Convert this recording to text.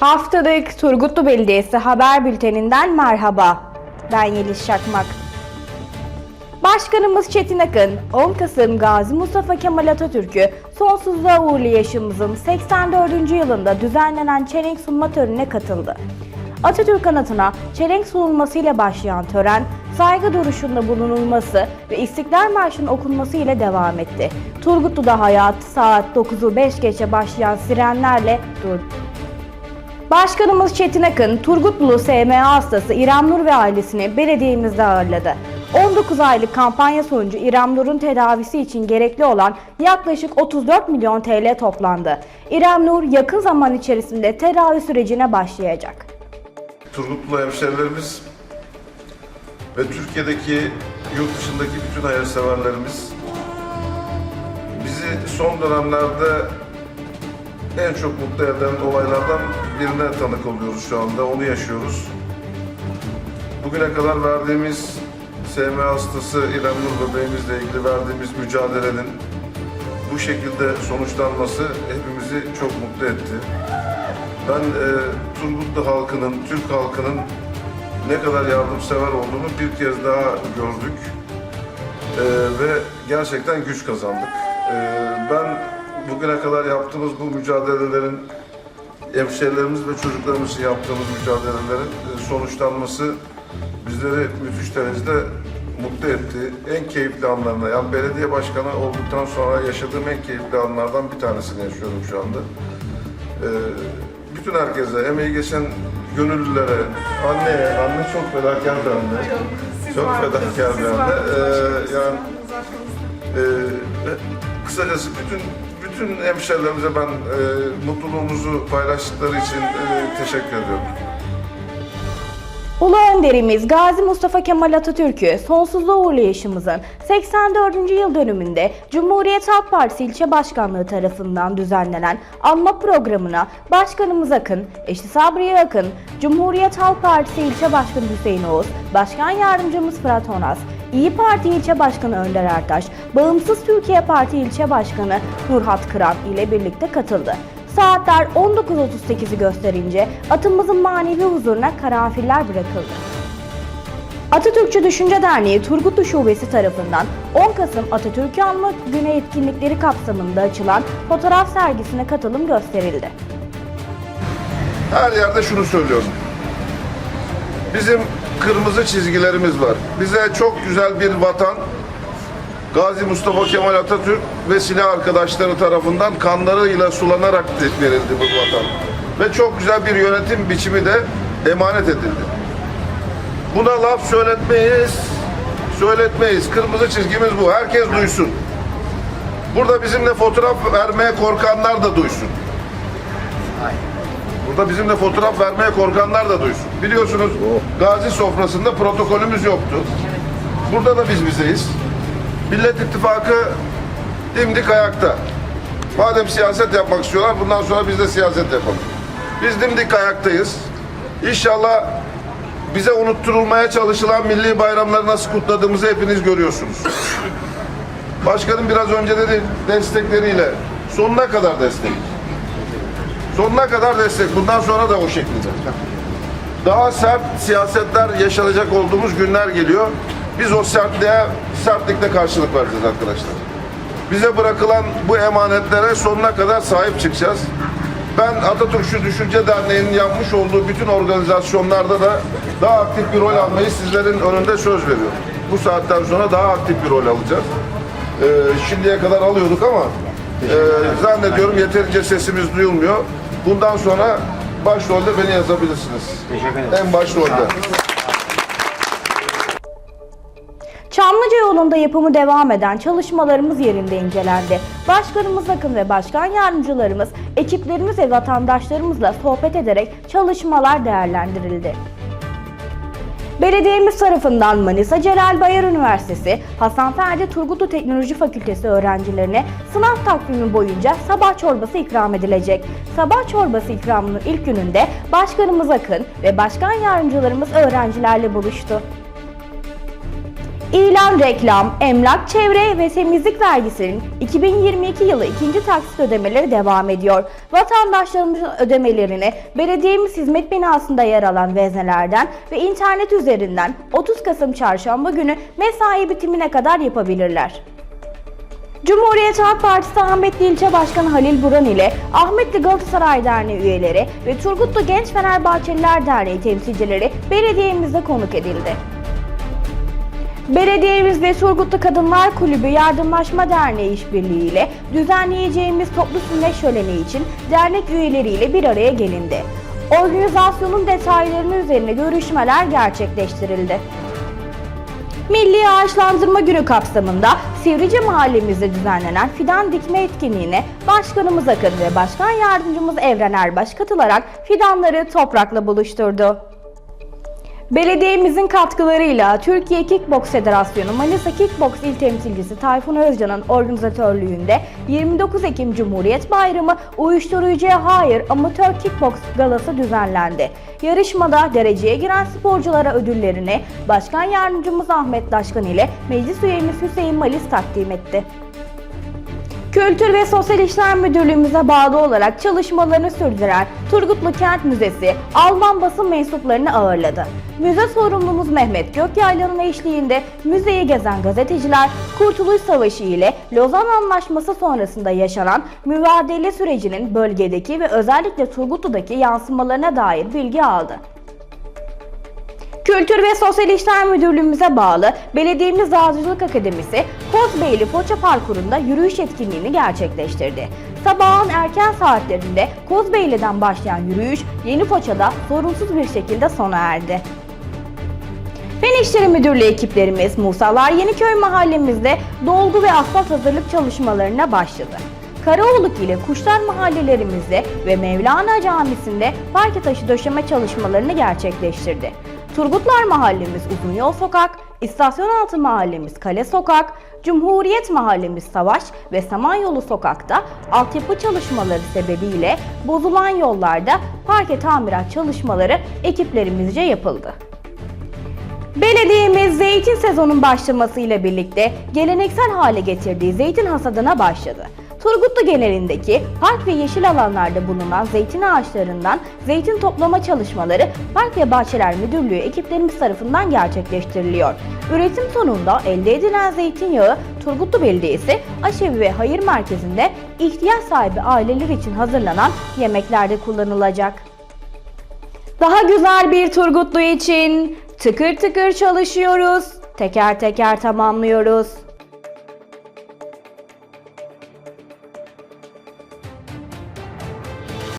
Haftalık Turgutlu Belediyesi Haber Bülteninden merhaba. Ben Yeliz Şakmak. Başkanımız Çetin Akın, 10 Kasım Gazi Mustafa Kemal Atatürk'ü sonsuzluğa uğurlayışımızın 84. yılında düzenlenen çelenk sunma törenine katıldı. Atatürk anıtına çelenk sunulmasıyla başlayan tören, saygı duruşunda bulunulması ve İstiklal Marşı'nın okunması ile devam etti. Turgutlu'da hayat saat 9'u 5 geçe başlayan sirenlerle durdu. Başkanımız Çetin Akın, Turgutlu SMA hastası İrem Nur ve ailesini belediyemizde ağırladı. 19 aylık kampanya sonucu İrem Nur'un tedavisi için gerekli olan yaklaşık 34 milyon TL toplandı. İrem Nur yakın zaman içerisinde tedavi sürecine başlayacak. Turgutlu hemşerilerimiz ve Türkiye'deki yurt dışındaki bütün hayırseverlerimiz bizi son dönemlerde en çok mutlu eden olaylardan birine tanık oluyoruz şu anda. Onu yaşıyoruz. Bugüne kadar verdiğimiz SM hastası İrem Nur bebeğimizle ilgili verdiğimiz mücadelenin bu şekilde sonuçlanması hepimizi çok mutlu etti. Ben e, Turgutlu halkının, Türk halkının ne kadar yardımsever olduğunu bir kez daha gördük. E, ve gerçekten güç kazandık. E, bugüne kadar yaptığımız bu mücadelelerin, hemşehrilerimiz ve çocuklarımız için yaptığımız mücadelelerin e, sonuçlanması bizleri müthiş derecede mutlu etti. En keyifli anlarına, yani belediye başkanı olduktan sonra yaşadığım en keyifli anlardan bir tanesini yaşıyorum şu anda. Ee, bütün herkese, emeği geçen gönüllülere, anneye, anne çok fedakar bir anne. Çok fedakar bir anne. Ee, yani e, kısacası bütün bütün hemşerilerimize ben e, mutluluğumuzu paylaştıkları için e, teşekkür ediyorum. Ulu önderimiz Gazi Mustafa Kemal Atatürk'ü sonsuzluğa uğurlayışımızın 84. yıl dönümünde Cumhuriyet Halk Partisi İlçe Başkanlığı tarafından düzenlenen anma programına Başkanımız Akın, eşi Sabriye Akın, Cumhuriyet Halk Partisi İlçe Başkanı Hüseyin Oğuz, Başkan Yardımcımız Fırat Onaz, İyi Parti İlçe Başkanı Önder Ertaş, Bağımsız Türkiye Parti İlçe Başkanı Nurhat Kıran ile birlikte katıldı. Saatler 19.38'i gösterince atımızın manevi huzuruna karanfiller bırakıldı. Atatürkçü Düşünce Derneği Turgutlu Şubesi tarafından 10 Kasım Atatürk'ü Anma Günü etkinlikleri kapsamında açılan fotoğraf sergisine katılım gösterildi. Her yerde şunu söylüyorum. Bizim kırmızı çizgilerimiz var. Bize çok güzel bir vatan, Gazi Mustafa Kemal Atatürk ve silah arkadaşları tarafından kanlarıyla sulanarak verildi bu vatan. Ve çok güzel bir yönetim biçimi de emanet edildi. Buna laf söyletmeyiz, söyletmeyiz. Kırmızı çizgimiz bu. Herkes duysun. Burada bizimle fotoğraf vermeye korkanlar da duysun. Burada bizimle fotoğraf vermeye korkanlar da duysun. Biliyorsunuz Gazi sofrasında protokolümüz yoktu. Burada da biz bizeyiz. Millet İttifakı dimdik ayakta. Madem siyaset yapmak istiyorlar bundan sonra biz de siyaset yapalım. Biz dimdik ayaktayız. İnşallah bize unutturulmaya çalışılan milli bayramları nasıl kutladığımızı hepiniz görüyorsunuz. Başkanım biraz önce dedi destekleriyle sonuna kadar destek. Sonuna kadar destek. Bundan sonra da o şekilde. Daha sert siyasetler yaşanacak olduğumuz günler geliyor. Biz o sertliğe sertlikle karşılık vereceğiz arkadaşlar. Bize bırakılan bu emanetlere sonuna kadar sahip çıkacağız. Ben Atatürkçü Düşünce Derneği'nin yapmış olduğu bütün organizasyonlarda da daha aktif bir rol almayı sizlerin önünde söz veriyorum. Bu saatten sonra daha aktif bir rol alacağız. Ee, şimdiye kadar alıyorduk ama e, zannediyorum yeterince sesimiz duyulmuyor. Bundan sonra başrolde beni yazabilirsiniz. Teşekkür ederim. En başrolde. Çamlıca yolunda yapımı devam eden çalışmalarımız yerinde incelendi. Başkanımız Akın ve başkan yardımcılarımız, ekiplerimiz ve vatandaşlarımızla sohbet ederek çalışmalar değerlendirildi. Belediyemiz tarafından Manisa Celal Bayar Üniversitesi Hasan Ferdi Turgutlu Teknoloji Fakültesi öğrencilerine sınav takvimi boyunca sabah çorbası ikram edilecek. Sabah çorbası ikramının ilk gününde Başkanımız Akın ve başkan yardımcılarımız öğrencilerle buluştu. İlan, reklam, emlak, çevre ve temizlik vergisinin 2022 yılı ikinci taksit ödemeleri devam ediyor. Vatandaşlarımızın ödemelerini belediyemiz hizmet binasında yer alan veznelerden ve internet üzerinden 30 Kasım çarşamba günü mesai bitimine kadar yapabilirler. Cumhuriyet Halk Partisi Ahmetli İlçe Başkanı Halil Buran ile Ahmetli Galatasaray Derneği üyeleri ve Turgutlu Genç Fenerbahçeliler Derneği temsilcileri belediyemizde konuk edildi. Belediyemiz ve Turgutlu Kadınlar Kulübü Yardımlaşma Derneği işbirliği ile düzenleyeceğimiz toplu sünnet şöleni için dernek üyeleriyle bir araya gelindi. Organizasyonun detaylarını üzerine görüşmeler gerçekleştirildi. Milli Ağaçlandırma Günü kapsamında Sivrice mahallemizde düzenlenen fidan dikme etkinliğine Başkanımız Akın ve Başkan Yardımcımız Evren Erbaş katılarak fidanları toprakla buluşturdu. Belediyemizin katkılarıyla Türkiye Kickbox Federasyonu Manisa Kickbox İl Temsilcisi Tayfun Özcan'ın organizatörlüğünde 29 Ekim Cumhuriyet Bayramı Uyuşturucuya Hayır Amatör Kickbox Galası düzenlendi. Yarışmada dereceye giren sporculara ödüllerini Başkan Yardımcımız Ahmet Daşkan ile Meclis Üyemiz Hüseyin Malis takdim etti. Kültür ve Sosyal İşler Müdürlüğümüze bağlı olarak çalışmalarını sürdüren Turgutlu Kent Müzesi Alman basın mensuplarını ağırladı. Müze sorumlumuz Mehmet Gökyaylan'ın eşliğinde müzeyi gezen gazeteciler Kurtuluş Savaşı ile Lozan Anlaşması sonrasında yaşanan mübadele sürecinin bölgedeki ve özellikle Turgutlu'daki yansımalarına dair bilgi aldı. Kültür ve Sosyal İşler Müdürlüğümüze bağlı Belediyemiz Dağcılık Akademisi Kozbeyli Foça Parkuru'nda yürüyüş etkinliğini gerçekleştirdi. Sabahın erken saatlerinde Kozbeyli'den başlayan yürüyüş Yeni Foça'da sorunsuz bir şekilde sona erdi. Fen İşleri Müdürlüğü ekiplerimiz Musalar Yeniköy mahallemizde dolgu ve asfalt hazırlık çalışmalarına başladı. Karaoluk ile Kuşlar mahallelerimizde ve Mevlana Camisi'nde parke taşı döşeme çalışmalarını gerçekleştirdi. Turgutlar Mahallemiz Uzun Yol Sokak, İstasyon Altı Mahallemiz Kale Sokak, Cumhuriyet Mahallemiz Savaş ve Samanyolu Sokak'ta altyapı çalışmaları sebebiyle bozulan yollarda parke tamirat çalışmaları ekiplerimizce yapıldı. Belediyemiz zeytin sezonun başlamasıyla birlikte geleneksel hale getirdiği zeytin hasadına başladı. Turgutlu genelindeki park ve yeşil alanlarda bulunan zeytin ağaçlarından zeytin toplama çalışmaları Park ve Bahçeler Müdürlüğü ekiplerimiz tarafından gerçekleştiriliyor. Üretim sonunda elde edilen zeytinyağı Turgutlu Belediyesi Aşevi ve Hayır Merkezi'nde ihtiyaç sahibi aileler için hazırlanan yemeklerde kullanılacak. Daha güzel bir Turgutlu için tıkır tıkır çalışıyoruz, teker teker tamamlıyoruz.